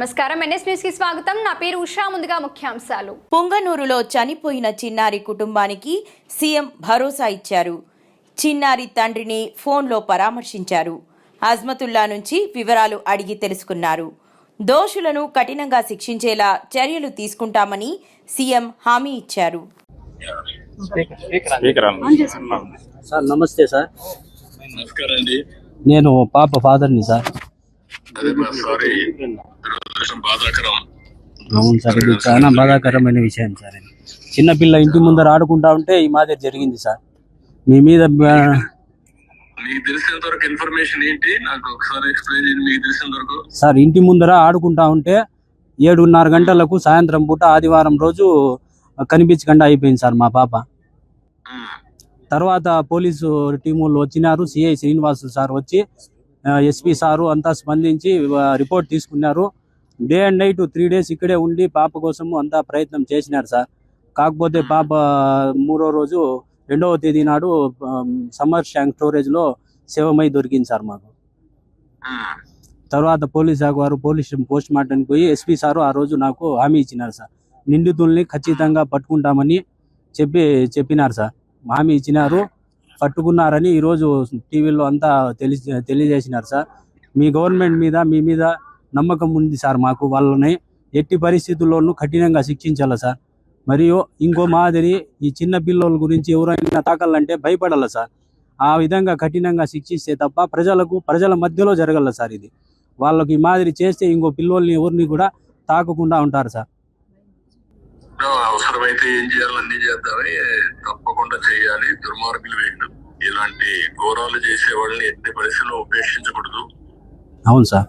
నమస్కారం. ఎన్ఎస్ న్యూస్కి స్వాగతం. నా పేరు ఉషా. ముందుగా ముఖ్యాంశాలు. పొంగనూరులో చనిపోయిన చిన్నారి కుటుంబానికి సీఎం భరోసా ఇచ్చారు. చిన్నారి తండ్రిని ఫోన్లో పరామర్శించారు. అజ్మతుల్లా నుంచి వివరాలు అడిగి తెలుసుకున్నారు. దోషులను కఠినంగా శిక్షించేలా చర్యలు తీసుకుంటామని సీఎం హామీ ఇచ్చారు. సార్ నమస్తే సార్. నమస్కారం అండి. నేను పాప ఫాదర్ని సారీ. దురదృష్టం బాధాకరం. అవును సార్ ఇది చాలా బాధాకరమైన విషయం సార్ ఇది. చిన్నపిల్ల ఇంటి ముందర ఆడుకుంటా ఉంటే ఈ మాదిరి జరిగింది సార్. మీ మీద ఆ, మీకు తెలిసినంత వరకు ఇన్ఫర్మేషన్ ఏంటి? నాకు ఒకసారి ఎక్స్ప్లెయిన్ చేయండి మీకు తెలిసినంత వరకు. సార్ ఇంటి ముందర ఆడుకుంటా ఉంటే ఏడున్నర గంటలకు సాయంత్రం పూట ఆదివారం రోజు కనిపించకుండా అయిపోయింది సార్ మా పాప. ఉమ్, తర్వాత పోలీసు టీములు వచ్చినారు సిఐ శ్రీనివాసు సార్ వచ్చి ఎస్పీ సారు అంతా స్పందించి ఆ, రిపోర్ట్ తీసుకున్నారు. Day and night three days ఇక్కడే ఉండి పాప కోసము అంతా ప్రయత్నం చేసినారు సార్. కాకపోతే పాప మూడో రోజు రెండవ తేదీ నాడు సమ్మర్ ట్యాంక్ స్టోరేజ్లో శవమై దొరికింది సార్ మాకు. తర్వాత పోలీస్ శాఖ వారు పోలీస్ పోస్ట్ మార్టంకి పోయి ఎస్పీ సారు ఆ రోజు నాకు హామీ ఇచ్చినారు సార్. నిందితుల్ని ఖచ్చితంగా పట్టుకుంటామని చెప్పి చెప్పినారు సార్. హామీ ఇచ్చినారు పట్టుకున్నారని ఈరోజు టీవీలో అంతా తెలి తెలియజేసినారు సార్. మీ గవర్నమెంట్ మీద మీ మీద నమ్మకం ఉంది సార్ మాకు వాళ్ళని ఎట్టి పరిస్థితుల్లోనూ కఠినంగా శిక్షించాలి సార్? మరియు ఇంకో మాదిరి ఈ చిన్న పిల్లల గురించి ఎవరైనా తాకాలంటే భయపడాలి సార్? ఆ విధంగా కఠినంగా శిక్షిస్తే తప్ప ప్రజలకు ప్రజల మధ్యలో జరగల సార్ ఇది? వాళ్ళకి ఈ మాదిరి చేస్తే ఇంకో పిల్లోల్ని ఎవరిని కూడా తాకకుండా ఉంటారు సార్. అవసరమైతే ఏం చేయాలో అన్ని చేద్దామని తప్పకుండా చేయాలి. దుర్మార్గులు వీళ్ళు. ఇలాంటి ఘోరాలు చేసే వాళ్ళని ఎట్టి పరిస్థితుల్లో ఉపేక్షించకూడదు. అవును సార్.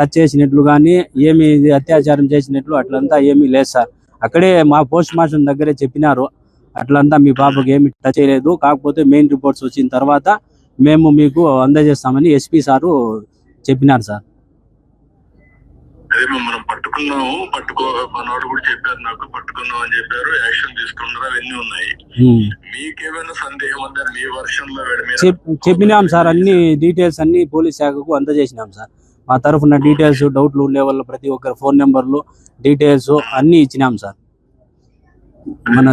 టచ్ చేసినట్లు కానీ ఏమి అత్యాచారం చేసినట్లు అట్లంతా ఏమీ లేదు సార్. అక్కడే మా పోస్ట్ మాస్టర్ దగ్గరే చెప్పినారు. అట్లంతా మీ పాపకు ఏమి టచ్ చేయలేదు. కాకపోతే మెయిన్ రిపోర్ట్స్ వచ్చిన తర్వాత మేము మీకు అందజేస్తామని ఎస్పీ సారు చెప్పినారు సార్. అదే మనం పట్టుకున్నాము. పట్టుకో మనోడు కూడా చెప్పారు నాకు పట్టుకున్నాం అని చెప్పారు. యాక్షన్ తీసుకున్నారు. అవన్నీ ఉన్నాయి. మీకేమైనా సందేహం ఉందా? మీ వర్షన్లో వీడి మీద చెప్- చెప్పినాం సార్. అన్ని డీటెయిల్స్ అన్ని పోలీస్ శాఖకు అందజేసినాం సార్. మా తరఫున డీటెయిల్స్ డౌట్లు ఉండే వాళ్ళ ప్రతి ఒక్కరి ఫోన్ నెంబర్లు డీటెయిల్స్ అన్ని ఇచ్చినాం సార్. మన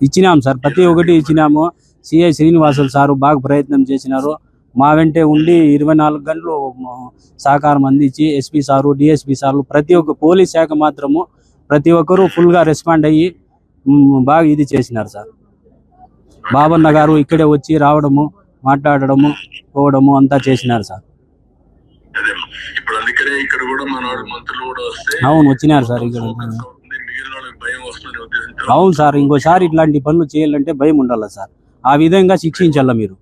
ఇచ్చినాం సార్. ప్రతి ఒక్కటి ఇచ్చినాము. సిఐ శ్రీనివాసులు సారు బాగా ప్రయత్నం చేసినారు. మా వెంటే ఉండి ఇరవై నాలుగు గంటలు సహకారం అందించి ఎస్పీ సారు డిఎస్పీ సార్లు ప్రతి ఒక్క పోలీస్ శాఖ మాత్రము ప్రతి ఒక్కరూ ఫుల్గా రెస్పాండ్ అయ్యి బాగా ఇది చేసినారు సార్. బాబన్న గారు ఇక్కడే వచ్చి రావడము మాట్లాడడము పోవడము అంతా చేసినారు సార్. అవును వచ్చినారు సార్ ఇక్కడ. అవును సార్ ఇంకోసారి ఇట్లాంటి పనులు చేయాలంటే భయం ఉండాలి సార్. ఆ విధంగా శిక్షించాల మీరు?